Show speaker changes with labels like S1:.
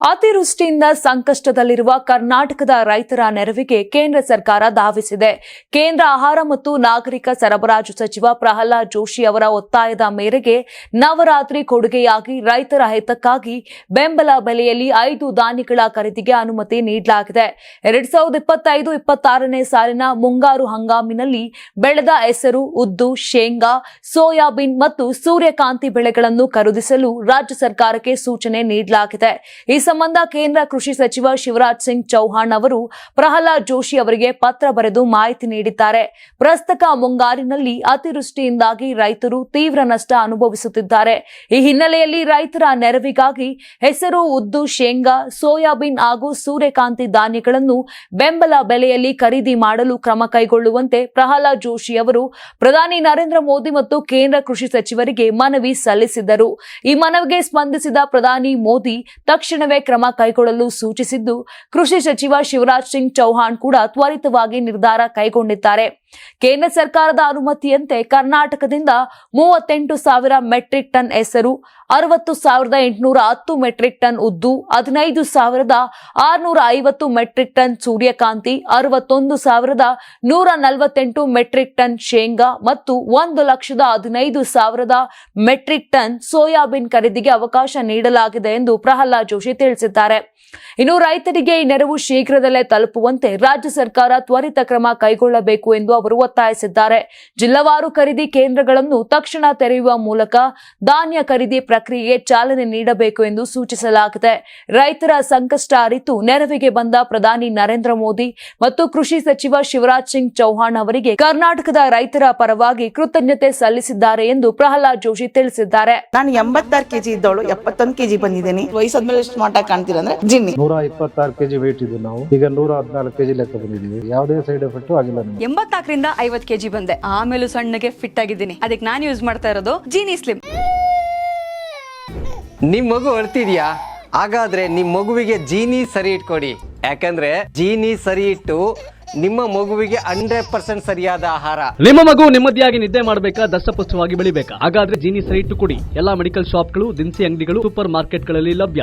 S1: ಅತಿವೃಷ್ಟಿಯಿಂದ ಸಂಕಷ್ಟದಲ್ಲಿರುವ ಕರ್ನಾಟಕದ ರೈತರ ನೆರವಿಗೆ ಕೇಂದ್ರ ಸರ್ಕಾರ ಧಾವಿಸಿದೆ. ಕೇಂದ್ರ ಆಹಾರ ಮತ್ತು ನಾಗರಿಕ ಸರಬರಾಜು ಸಚಿವ ಪ್ರಹ್ಲಾದ್ ಜೋಶಿ ಅವರ ಒತ್ತಾಯದ ಮೇರೆಗೆ ನವರಾತ್ರಿ ಕೊಡುಗೆಯಾಗಿ ರೈತರ ಹಿತಕ್ಕಾಗಿ ಬೆಂಬಲ ಬೆಲೆಯಲ್ಲಿ ಐದು ದಾನಿಗಳ ಖರೀದಿಗೆ ಅನುಮತಿ ನೀಡಲಾಗಿದೆ. ಎರಡ್ ಸಾವಿರದ ಇಪ್ಪತ್ತೈದು ಇಪ್ಪತ್ತಾರನೇ ಸಾಲಿನ ಮುಂಗಾರು ಹಂಗಾಮಿನಲ್ಲಿ ಬೆಳೆದ ಹೆಸರು ಉದ್ದು, ಶೇಂಗಾ, ಸೋಯಾಬೀನ್ ಮತ್ತು ಸೂರ್ಯಕಾಂತಿ ಬೆಳೆಗಳನ್ನು ಖರೀದಿಸಲು ರಾಜ್ಯ ಸರ್ಕಾರಕ್ಕೆ ಸೂಚನೆ ನೀಡಲಾಗಿದೆ. ಸಂಬಂಧ ಕೇಂದ್ರ ಕೃಷಿ ಸಚಿವ ಶಿವರಾಜ್ ಸಿಂಗ್ ಚೌಹಾಣ್ ಅವರು ಪ್ರಹ್ಲಾದ್ ಜೋಶಿ ಅವರಿಗೆ ಪತ್ರ ಬರೆದು ಮಾಹಿತಿ ನೀಡಿದ್ದಾರೆ. ಪ್ರಸ್ತುತ ಮುಂಗಾರಿನಲ್ಲಿ ಅತಿವೃಷ್ಟಿಯಿಂದಾಗಿ ರೈತರು ತೀವ್ರ ನಷ್ಟ ಅನುಭವಿಸುತ್ತಿದ್ದಾರೆ. ಈ ಹಿನ್ನೆಲೆಯಲ್ಲಿ ರೈತರ ನೆರವಿಗಾಗಿ ಹೆಸರು, ಉದ್ದು, ಶೇಂಗಾ, ಸೋಯಾಬೀನ್ ಹಾಗೂ ಸೂರ್ಯಕಾಂತಿ ಧಾನ್ಯಗಳನ್ನು ಬೆಂಬಲ ಬೆಲೆಯಲ್ಲಿ ಖರೀದಿ ಮಾಡಲು ಕ್ರಮ ಕೈಗೊಳ್ಳುವಂತೆ ಪ್ರಹ್ಲಾದ್ ಜೋಶಿ ಅವರು ಪ್ರಧಾನಿ ನರೇಂದ್ರ ಮೋದಿ ಮತ್ತು ಕೇಂದ್ರ ಕೃಷಿ ಸಚಿವರಿಗೆ ಮನವಿ ಸಲ್ಲಿಸಿದರು. ಈ ಮನವಿಗೆ ಸ್ಪಂದಿಸಿದ ಪ್ರಧಾನಿ ಮೋದಿ, ತಕ್ಷಣವೇ ಕ್ರಮ ಕೈಗೊಳ್ಳಲು ಸೂಚಿಸಿದ್ದು ಕೃಷಿ ಸಚಿವ ಶಿವರಾಜ್ ಸಿಂಗ್ ಚೌಹಾಣ್ ಕೂಡ ತ್ವರಿತವಾಗಿ ನಿರ್ಧಾರ ಕೈಗೊಂಡಿದ್ದಾರೆ. ಕೇಂದ್ರ ಸರ್ಕಾರದ ಅನುಮತಿಯಂತೆ ಕರ್ನಾಟಕದಿಂದ ಮೂವತ್ತೆಂಟು ಸಾವಿರ ಮೆಟ್ರಿಕ್ ಟನ್ ಹೆಸರು, ಅರವತ್ತು ಸಾವಿರದ ಎಂಟುನೂರ ಹತ್ತು ಮೆಟ್ರಿಕ್ ಟನ್ ಉದ್ದು, ಹದಿನೈದು ಸಾವಿರದ ಆರುನೂರ ಐವತ್ತು ಮೆಟ್ರಿಕ್ ಟನ್ ಸೂರ್ಯಕಾಂತಿ, ಅರವತ್ತೊಂದು ಸಾವಿರದ ನೂರ ನಲವತ್ತೆಂಟು ಮೆಟ್ರಿಕ್ ಟನ್ ಶೇಂಗಾ ಮತ್ತು ಒಂದು ಲಕ್ಷದ ಹದಿನೈದು ಸಾವಿರದ ಮೆಟ್ರಿಕ್ ಟನ್ ಸೋಯಾಬೀನ್ ಖರೀದಿಗೆ ಅವಕಾಶ ನೀಡಲಾಗಿದೆ ಎಂದು ಪ್ರಹ್ಲಾದ್ ಜೋಶಿ ತಿಳಿಸಿದ್ದಾರೆ. ಇನ್ನು ರೈತರಿಗೆ ಈ ನೆರವು ಶೀಘ್ರದಲ್ಲೇ ತಲುಪುವಂತೆ ರಾಜ್ಯ ಸರ್ಕಾರ ತ್ವರಿತ ಕ್ರಮ ಕೈಗೊಳ್ಳಬೇಕು ಎಂದು ಅವರು ಒತ್ತಾಯಿಸಿದ್ದಾರೆ. ಜಿಲ್ಲಾವಾರು ಖರೀದಿ ಕೇಂದ್ರಗಳನ್ನು ತಕ್ಷಣ ತೆರೆಯುವ ಮೂಲಕ ಧಾನ್ಯ ಖರೀದಿ ಪ್ರಕ್ರಿಯೆಗೆ ಚಾಲನೆ ನೀಡಬೇಕು ಎಂದು ಸೂಚಿಸಲಾಗಿದೆ. ರೈತರ ಸಂಕಷ್ಟ ಅರಿತು ನೆರವಿಗೆ ಬಂದ ಪ್ರಧಾನಿ ನರೇಂದ್ರ ಮೋದಿ ಮತ್ತು ಕೃಷಿ ಸಚಿವ ಶಿವರಾಜ್ ಸಿಂಗ್ ಚೌಹಾಣ್ ಅವರಿಗೆ ಕರ್ನಾಟಕದ ರೈತರ ಪರವಾಗಿ ಕೃತಜ್ಞತೆ ಸಲ್ಲಿಸಿದ್ದಾರೆ ಎಂದು ಪ್ರಹ್ಲಾದ್ ಜೋಶಿ ತಿಳಿಸಿದ್ದಾರೆ.
S2: ನಾನು ಎಂಬತ್ತಾರು ಕೆಜಿ ಇದ್ದವಳು ಎಪ್ಪತ್ತೊಂದು ಕೆಜಿ ಬಂದಿದ್ದೀನಿ. ವಯಸ್ಸಾದ್ಮೇಲೆ ಸ್ಮಾರ್ಟ್ ಆಗಿ ಕಾಣ್ತೀರ ಅಂದ್ರೆ ಜಿನ್ನಿ.
S3: ನೂರ ಇಪ್ಪತ್ತಾರು ಕೆಜಿ ವೆಯ್ಟ್ ಇದ್ದು ನಾವು. ಈಗ ನೂರ ಹದಿನಾಲ್ಕು ಕೆಜಿ ಲೆಕ್ಕ ಬಂದಿದ್ದೀವಿ. ಯಾವುದೇ ಸೈಡ್ ಎಫೆಕ್ಟ್ ಆಗಿಲ್ಲ ನಮಗೆ.
S4: ಎಂಬತ್ನಾಲ್ಕರಿಂದ ಐವತ್ ಕೆಜಿ ಬಂದೆ. ಆಮೇಲೂ ಸಣ್ಣಗೆ ಫಿಟ್ ಆಗಿದ್ದೀನಿ. ಅದಕ್ಕೆ ನಾನು ಯೂಸ್ ಮಾಡ್ತಾ ಇರೋದು ಜೀನಿ ಸ್ಲಿಮ್
S5: ನಿಮ್ ಮಗು ಅಳ್ತಿದ್ಯಾ? ಹಾಗಾದ್ರೆ ನಿಮ್ ಮಗುವಿಗೆ ಜೀನಿ ಸರಿ ಇಟ್ಕೊಡಿ. ಯಾಕಂದ್ರೆ ಜೀನಿ ಸರಿ ಇಟ್ಟು ನಿಮ್ಮ ಮಗುವಿಗೆ ಹಂಡ್ರೆಡ್ ಪರ್ಸೆಂಟ್ ಸರಿಯಾದ ಆಹಾರ.
S6: ನಿಮ್ಮ ಮಗು ನೆಮ್ಮದಿಯಾಗಿ ನಿದ್ದೆ ಮಾಡಬೇಕಾ ದಷ್ಟಪುಷ್ಟವಾಗಿ ಬೆಳಿಬೇಕಾ? ಹಾಗಾದ್ರೆ ಜೀನಿ ಸರಿ ಇಟ್ಟು ಕೊಡಿ. ಎಲ್ಲಾ ಮೆಡಿಕಲ್ ಶಾಪ್ಗಳು ದಿನಸಿ ಅಂಗಡಿಗಳು ಸೂಪರ್ ಮಾರ್ಕೆಟ್ಗಳಲ್ಲಿ ಲಭ್ಯ.